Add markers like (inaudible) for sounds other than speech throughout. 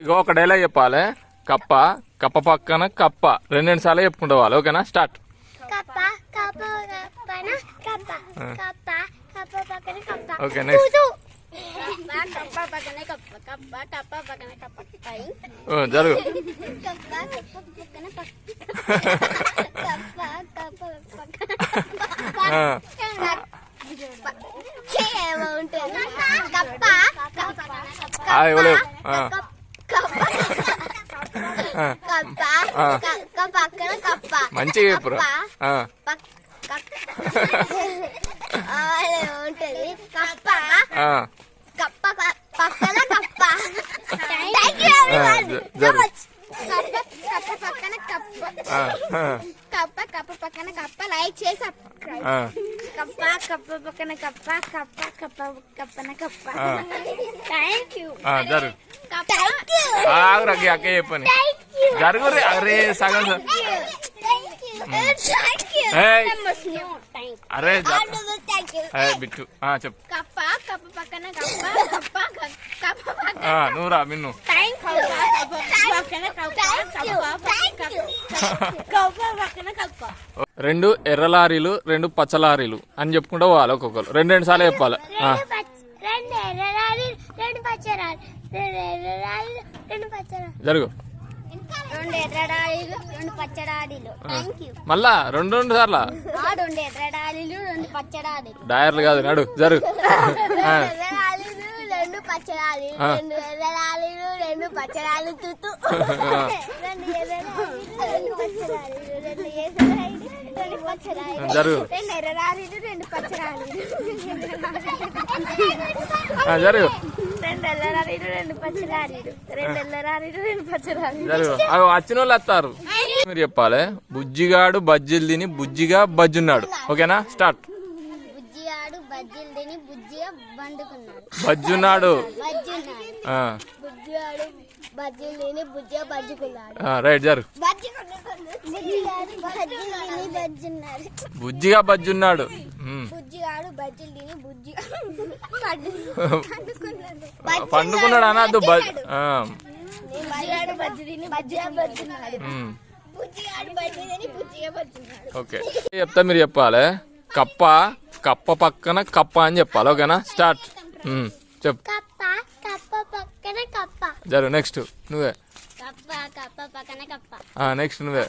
ఇగో ఒక డైలాగ్ చెప్పాలి. కప్ప కప్ప పక్కన కప్ప. రెండు రెండు సార్లు చెప్పుకుంటూ పోవాలి ఓకేనా? స్టార్ట్. ఓకే నెక్స్ట్ జరుగు (laughs) కప్ప పక్కన కప్ప కప్ప కప్ప పక్కన ఆ, ఏముంటుంది కప్ప కప్ప ఆ, ఇవ్వలేవు ఆ, కప్ప ఆ, కప్ప. కప్ప పక్కన కప్ప. మంచిగా చెప్పురా ఆ, పక్- కప్ప. కప్ప కప్ప పక్కన కప్ప. కప్ప కప్ప పక్కన కప్ప. కప్ప కప్ప పక్కన కప్ప. లైక్ చేసి సబ్స్క్రైబ్ ఆ, కప్ప కప్ప పక్కన కప్ప. కప్ప కప్ప కప్పన కప్ప. థ్యాంక్ యూ అక్క అక్క చెప్పని. జరుగు రే అరే సగం అరే బిట్టు. ఆ, చెప్పు. కప్ప కప్ప పక్కన కప్ప కప్ప కప్ప పక్కన ఆ, నువ్వు రా మిన్ను. రెండు ఎర్ర లారీలు రెండు పచ్చ లారీలు అని చెప్పుకుంటూ పోవాలి ఒక్కొక్కరు. రెండు రెండు సార్లు చెప్పాలి. జరుగు. రెండు ఎర్రడాలీలు రెండు పచ్చడాలీలు థ్యాంక్ యూ మళ్ళా రెండు రెండు సార్లా? రెండు ఎర్రడాలీలు రెండు పచ్చడాలీలు డయర్లు కాదు నడు జరుగు. ఆ, ఎర్రడాలీలు రెండు పచ్చడాలీలు ఆ. రెండు ఎర్రడాలీలు రెండు పచ్చడాలు తుతు. రెండు రెండు రెండు రెండు రెండు రెండు జరుగు. రెండు రెండు రెండు రెండు వచ్చిన వాళ్ళు వస్తారు. మీరు చెప్పాలి. బుజ్జిగాడు బజ్జీలు తిని బుజ్జిగా బజ్జున్నాడు. ఓకేనా? స్టార్ట్. బజ్జీలు తిని బుజ్జిగా బజ్జున్నాడు. బజ్జున్నాడు. ఆ, బుజ్జిగాడు బజ్జీలు తిని బుజ్జిగా బజ్జుకున్నాడు. ఆ, రైట్ జరుగు బుజ్జిగాడు బజ్జీలు తిని బజ్జున్నాడు. బుజ్జిగా బజ్జున్నాడు. ఉమ్. బుజ్జిగాడు బజ్జీలు తిని బుజ్జిగా పండుకున్నాడు అనద్దు ఓకే. చెప్తా మీరు చెప్పాలి. కప్ప కప్ప పక్కన కప్ప అని చెప్పాలి ఓకేనా? స్టార్ట్. చెప్పు. కప్ప కప్ప పక్కన కప్ప. జరుగు నెక్స్ట్ నువ్వే. కప్ప కప్ప పక్కన కప్ప. ఆ, నెక్స్ట్ నువ్వే.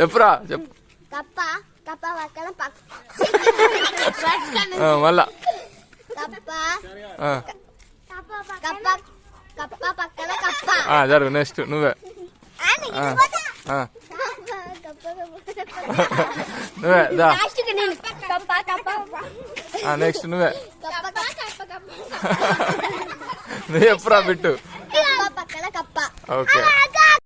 చెప్పురా చెప్పు. కప్ప కప్ప పక్కన పక్క. మళ్ళా. కప్ప ఆ, కప్ప కప్ప పక్కన కప్ప. ఆ, జరుగు నెక్స్ట్ నువ్వే. (laughs) నువ్వే దా. నెక్స్ట్ నువ్వే. (laughs) నువ్వు చెప్పురా బిట్టు? ఓకే.